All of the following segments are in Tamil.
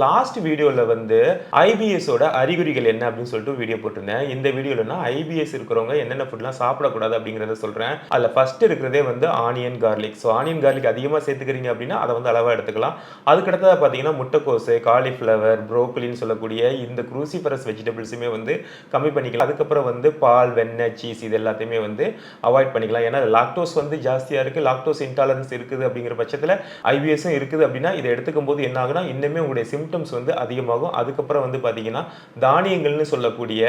லாஸ்ட் வீடியோவில் வந்து ஐபிஎஸோட அறிகுறிகள் என்ன அப்படின்னு சொல்லிட்டு வீடியோ போட்டிருந்தேன். இந்த வீடியோலனா ஐபிஎஸ் இருக்கிறவங்க என்னென்ன ஃபுட்லாம் சாப்பிடக்கூடாது அப்படிங்கிறத சொல்கிறேன் அதில் ஃபஸ்ட்டு இருக்கிறதே வந்து onion garlic so onion garlic அதிகமாக சேர்த்துக்கிறீங்க அப்படின்னா அதை வந்து அளவாக எடுத்துக்கலாம். அதுக்கடுத்ததாக பார்த்தீங்கன்னா முட்டைக்கோசு காலிஃப்ளவர் ப்ரோக்கலின்னு சொல்லக்கூடிய இந்த குரூசிஃபரஸ் வெஜிடபிள்ஸுமே வந்து கம்மி பண்ணிக்கலாம். அதுக்கப்புறம் வந்து பால் வெண்ணெய் சீஸ் இது எல்லாத்தையுமே வந்து அவாய்ட் பண்ணிக்கலாம். ஏன்னா லாக்டோஸ் வந்து ஜாஸ்தியாக இருக்குது லாக்டோஸ் இன்டாலரன்ஸ் இருக்குது அப்படிங்கிற பட்சத்தில் ஐபிஎஸும் இருக்குது அப்படின்னா இதை எடுத்துக்கும் போது என்ன ஆகுனா இன்னுமே உங்களுடைய சிம்டம்ஸ் வந்து அதிகமாகும். அதுக்கப்புறம் வந்து பார்த்தீங்கன்னா தானியங்கள்னு சொல்லக்கூடிய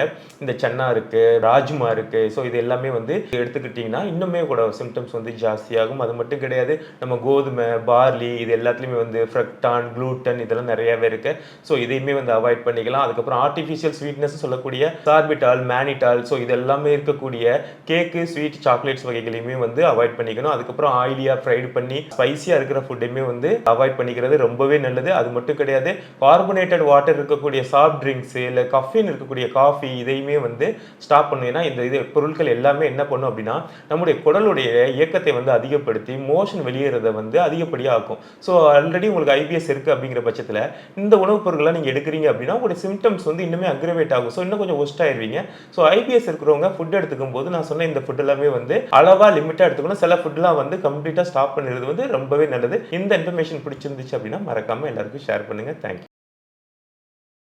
இந்த சன்னா இருக்குது ராஜ்மா இருக்குது ஸோ இது எல்லாமே வந்து எடுத்துக்கிட்டிங்கன்னா இன்னுமே கூட சிம்டம்ஸ் வந்து ஜாஸ்தியாகும். அது மட்டும் கிடையாது நம்ம கோதுமை பார்லி இது எல்லாத்துலேயுமே வந்து ஃப்ரக்டான் க்ளூட்டன் இதெல்லாம் நிறையவே இருக்கு. ஸோ இதையுமே வந்து அவாய்ட் பண்ணிக்கலாம். அதுக்கப்புறம் ஆர்டிஃபிஷியல் ஸ்வீட்னஸ் சொல்லக்கூடிய சார்பிட்டால் மேனிட்டால் ஸோ இது எல்லாமே இருக்கக்கூடிய கேக்கு ஸ்வீட் சாக்லேட்ஸ் வகைகளையுமே வந்து அவாய்ட் பண்ணிக்கணும். அதுக்கப்புறம் ஆயிலியாக ஃப்ரைடு பண்ணி ஸ்பைசியாக இருக்கிற ஃபுட்டையுமே வந்து அவாய்ட் பண்ணிக்கிறது ரொம்பவே நல்லது. அது மட்டும் கிடையாது கார்பனேட்டட் வாட்டர் இருக்கக்கூடிய சாஃப்ட் ட்ரிங்க்ஸு இல்லை கஃபின் இருக்கக்கூடிய காஃபி இதையுமே வந்து ஸ்டாப் பண்ணும் ஏன்னா இந்த இது பொருட்கள் எல்லாமே என்ன பண்ணும் அப்படின்னா நம்முடைய குடலுடைய இயக்கத்தை வந்து அதிகப்படுத்தி மோஷன் வெளியேறதை வந்து அதிகப்படியாக ஆக்கும் ஸோ ஆல்ரெடி உங்களுக்கு ஐபிஎஸ் இருக்குது அப்படிங்கிற பட்சத்தில் இந்த உணவுப் பொருட்களை நீங்கள் எடுக்கிறீங்க அப்படின்னா உங்களுடைய சிம்டம்ஸ் வந்து இன்னுமே அக்ரவேட் ஆகும். ஸோ இன்னும் கொஞ்சம் ஒஸ்ட் ஆயிடுவீங்க ஸோ ஐபிஎஸ் இருக்கிறவங்க ஃபுட் எடுத்துக்கும் போது நான் சொன்ன இந்த ஃபுட் எல்லாமே வந்து அளவாக லிமிட்டாக எடுத்துக்கணும். சில ஃபுட்லாம் வந்து கம்ப்ளீட்டாக ஸ்டாப் பண்ணுறது வந்து ரொம்பவே நல்லது. இந்த இன்ஃபர்மேஷன் பிடிச்சிருந்துச்சு அப்படின்னா மறக்காமல் எல்லாருக்கும் ஷேர் பண்ணுங்க. தேங்க்யூ